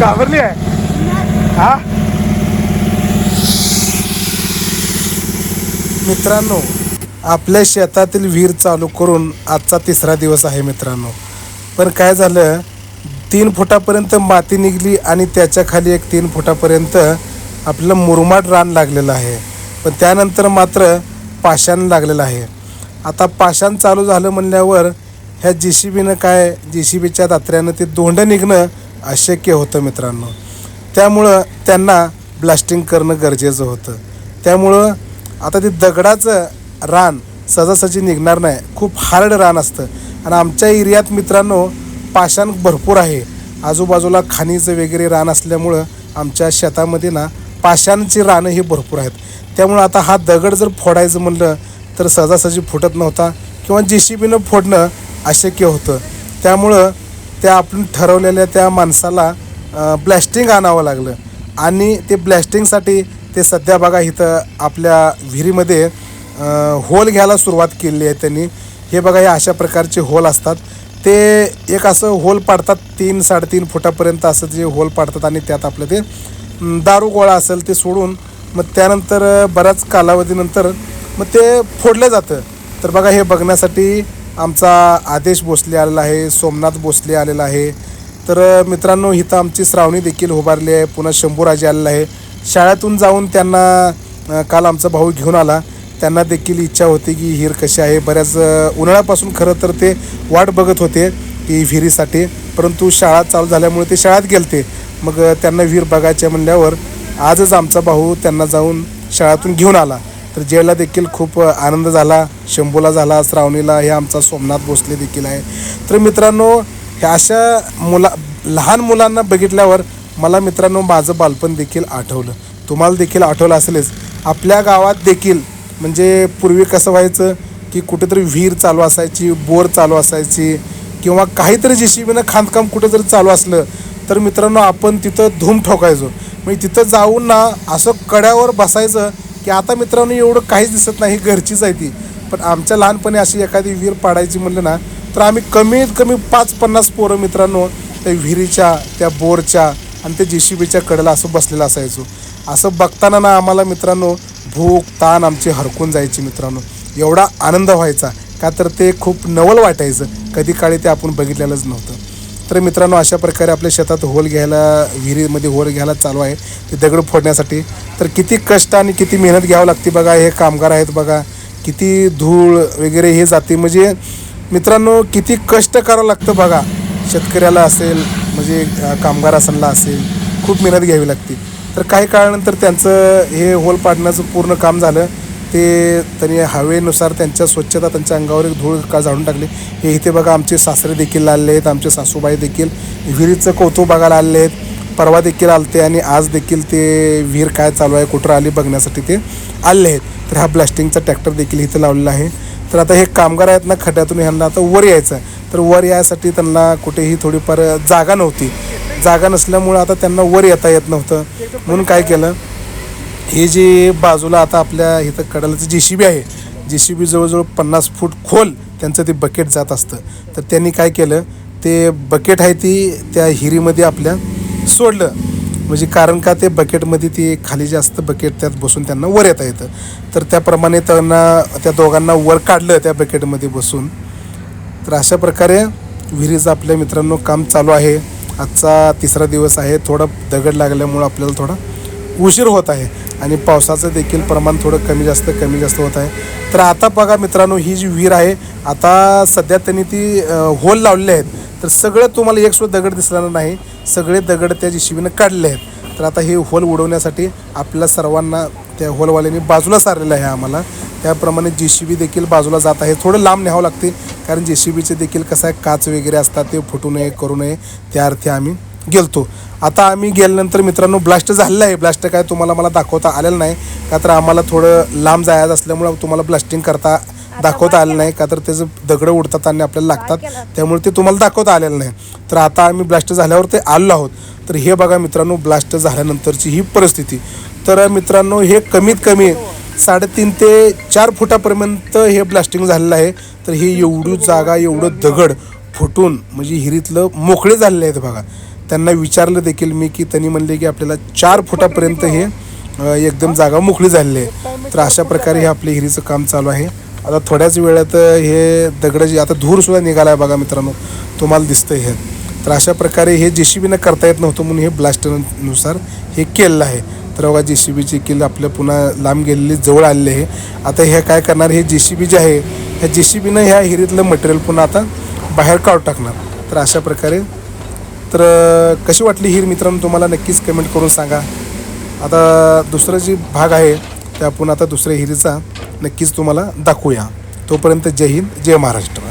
घाबरली आहे? हा? मित्रांनो आपल्या शेतातील विहीर चालू करून आजचा तिसरा दिवस आहे मित्रांनो. पण काय झालं तीन फुटापर्यंत माती निघली आणि त्याच्याखाली एक तीन फुटापर्यंत आपलं मुरमाड रान लागलेलं आहे. पण त्यानंतर मात्र पाषाण लागलेलं आहे. आता पाषाण चालू झालं म्हणल्यावर ह्या जे सी बीनं काय जे सी बीच्या दात्र्यानं ते धोंडं निघणं अशक्य होतं मित्रांनो. त्यामुळं त्यांना ब्लास्टिंग करणं गरजेचं होतं. त्यामुळं आता ते दगडाचं रान सहजासहजी निघणार नाही. खूप हार्ड रान असतं. आणि आमच्या एरियात मित्रांनो पाषाण भरपूर आहे. आजूबाजूला खाणीचं वगैरे रान असल्यामुळं आमच्या शेतामध्ये ना पाषाणची रानं ही भरपूर आहेत. त्यामुळं आता हा दगड जर फोडायचं म्हणलं तर सहजासहजी फुटत नव्हता. किंवा जे सी बीनं फोडणं अशक्य होतं. त्यामुळं त्या आपण ठरवलेल्या त्या माणसाला ब्लॅस्टिंग आणावं लागलं. आणि ते ब्लॅस्टिंगसाठी ते सध्या बघा इथं आपल्या विहिरीमध्ये होल घ्यायला सुरुवात केली आहे त्यांनी. हे बघा हे अशा प्रकारचे होल असतात. ते एक असं होल पाडतात तीन साडेतीन फुटापर्यंत असं जे होल पाडतात आणि त्यात आपलं ते दारू गोळा असेल ते सोडून मग त्यानंतर बऱ्याच कालावधीनंतर मग ते फोडलं जातं. तर बघा हे बघण्यासाठी आमचा आदेश भोसले आलेला आहे सोमनाथ भोसले आलेला आहे. तर मित्रांनो इथं आमची श्रावणी देखील उभारली आहे. पुन्हा शंभूराजे आलेला आहे. शाळेतून जाऊन त्यांना काल आमचा भाऊ घेऊन आला. त्यांना देखील इच्छा होती की हिर कशी आहे. बऱ्याच उन्हाळ्यापासून खरं तर ते वाट बघत होते की विहिरीसाठी. परंतु शाळा चालू झाल्यामुळे ते शाळेत गेलते. मग त्यांना विहीर बघायच्या म्हणल्यावर आजच आमचा भाऊ त्यांना जाऊन शाळेतून घेऊन आला. तर जेला देखील खूप आनंद झाला शंभूला झाला श्रावणीला हे आमचा सोमनाथ भोसले देखील आहे. तर मित्रांनो ह्या अशा मुला लहान मुलांना बघितल्यावर मला मित्रांनो माझं बालपण देखील आठवलं. तुम्हाला देखील आठवलं असेलच. आपल्या गावात देखील म्हणजे पूर्वी कसं व्हायचं की कुठेतरी विहीर चालू असायची बोर चालू असायची किंवा काहीतरी जे सी खाणकाम कुठं जर चालू असलं तर मित्रांनो आपण तिथं धूम ठोकायचो. म्हणजे तिथं जाऊन ना असं कड्यावर बसायचं की आता मित्रांनो एवढं काहीच दिसत नाही घरचीच आहे ती. पण आमच्या लहानपणी अशी एखादी विहीर पाडायची म्हणलं ना तर आम्ही कमीत कमी पाच पन्नास पोरं मित्रांनो त्या विहिरीच्या त्या बोरच्या आणि त्या जे सी बीच्या कडेला असं बसलेलं असायचो. असं बघताना ना आम्हाला मित्रांनो भूक ताण आमची हरकून जायची मित्रांनो. एवढा आनंद व्हायचा. का तर ते खूप नवल वाटायचं. कधी काळी ते आपण बघितलेलंच नव्हतं. तर मित्रांनो अशा प्रकारे आपल्या शेतात होल घ्यायला विहिरीमध्ये होल घ्यायला चालू आहे. ते दगड फोडण्यासाठी. तर किती कष्ट आणि किती मेहनत घ्यावं लागते बघा हे कामगार आहेत बघा. किती धूळ वगैरे हे जाते. म्हणजे मित्रांनो किती कष्ट करावं लागतं बघा. शेतकऱ्याला असेल म्हणजे कामगार असायला असेल खूप मेहनत घ्यावी लागते. तर काही काळानंतर त्यांचं हे होल पाडण्याचं पूर्ण काम झालं. ते त्यांनी हवेनुसार त्यांच्या स्वच्छता त्यांच्या अंगावर एक धूळ का झाडून टाकली? हे इथे बघा आमचे सासरे देखील आलेले आहेत आमचे सासूबाई देखील. विहिरीचं कौतुक बघायला आलेले आहेत. परवा देखील आलते आणि आज देखील ते विहीर काय चालू आहे कुठं आली बघण्यासाठी ते आलेले आहेत. तर हा ब्लास्टिंगचा ट्रॅक्टर देखील इथे लावलेला आहे. तर आता हे कामगार आहेत ना खड्ड्यातून ह्यांना आता वर यायचं आहे. तर वर यायसाठी त्यांना कुठेही थोडीफार जागा नव्हती. जागा नसल्यामुळं आता त्यांना वर येता येत नव्हतं. म्हणून काय केलं? हे जे बाजूला आता आपल्या इथं कडालाचं जे सी बी आहे जे सी बी जवळजवळ पन्नास फूट खोल त्यांचं ते बकेट जात असतं. तर त्यांनी काय केलं ते बकेट आहे ती त्या हिरीमध्ये आपल्या सोडलं. म्हणजे कारण का ते बकेटमध्ये ती खाली जास्त बकेट त्यात बसून त्यांना वर येता येतं. तर त्याप्रमाणे त्यांना त्या दोघांना वर काढलं त्या बकेटमध्ये बसून. तर अशा प्रकारे विहिरीचं आपल्या मित्रांनो काम चालू आहे. आजचा तिसरा दिवस आहे. थोडं दगड लागल्यामुळं आपल्याला थोडा उशीर होत आहे. आणि पावसाचं देखील प्रमाण थोडं कमी जास्त कमी जास्त होत आहे. तर आता बघा मित्रांनो ही जी विहीर आहे आता सध्या त्यांनी ती होल लावलेले आहेत. तर सगळं तुम्हाला एक सुद्धा दगड दिसणार नाही. सगळे दगड त्या जीशीबीनं काढले आहेत. तर आता हे होल उडवण्यासाठी आपल्या सर्वांना त्या होलवाल्यांनी बाजूला सारलेलं आहे आम्हाला. त्याप्रमाणे जे सी बी देखील बाजूला जात आहे. थोडं लांब न्यावं लागते. कारण जे सी बीचे देखील कसं आहे काच वगैरे असतात ते फुटू नये करू नये. त्या अर्थी आम्ही गेलतो. आता आम्ही गेल्यानंतर मित्रांनो ब्लास्ट झालेलं आहे. ब्लास्ट काय तुम्हाला मला दाखवता आलेलं नाही. का तर आम्हाला थोडं लांब जायचं असल्यामुळं तुम्हाला ब्लास्टिंग करता दाखवता आलं नाही. का तर त्याचं दगडं उडतात आणि आपल्याला लागतात. त्यामुळे ते तुम्हाला दाखवता आलेलं नाही. तर आता आम्ही ब्लास्ट झाल्यावर ते आलेलो आहोत. तर हे बघा मित्रांनो ब्लास्ट झाल्यानंतरची ही परिस्थिती. तर मित्रांनो हे कमीत कमी साडेतीन ते चार फुटापर्यंत हे ब्लास्टिंग झालेलं आहे. तर ही एवढी जागा एवढं दगड फुटून म्हणजे हिरीतलं मोकळे झालेले आहेत बघा. त्यांना विचारलं देखील मी की त्यांनी म्हणले की आपल्याला चार फुटापर्यंत हे एकदम जागा मोकळी झालेली आहे. तर अशा प्रकारे हे आपल्या हिरीचं काम चालू आहे. आता थोड्याच वेळात हे दगड जे आता धूरसुद्धा निघाला आहे बघा मित्रांनो तुम्हाला दिसतं हे. तर अशा प्रकारे हे जे सी बीनं करता येत नव्हतं म्हणून हे ब्लास्टरनुसार हे केलेलं आहे. तर बघा जे सी बीची किल्ल आपल्या पुन्हा लांब गेलेली जवळ आलेली आहे. आता हे काय करणार हे जे सी बी जे आहे ह्या जे सी बीनं ह्या हिरीतलं मटेरियल पुन्हा आता बाहेर काढून टाकणार. तर अशा प्रकारे तर कशी वाटली हिर मित्रांनो तुम्हाला नक्कीच कमेंट करून सांगा. आता दुसरं जी भाग आहे ते आपण आता दुसऱ्या हिरीचा नक्कीच तुम्हाला दाखवूया. तोपर्यंत जय हिंद जय महाराष्ट्र.